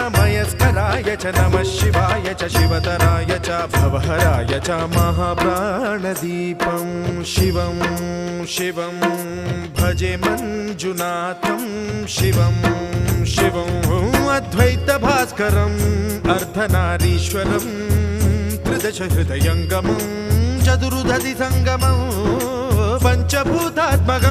मयस्कराय च नमः शिवाय च शिवतराय च भवहराय च महाप्राणदीपं शिवं शिवं भजे मञ्जुनाथं शिवं शिवम् अद्वैतभास्करम् अर्धनारीश्वरं त्रिदश हृदयङ्गमं चतुर्दधि सङ्गमं पञ्चभूतात्मकम्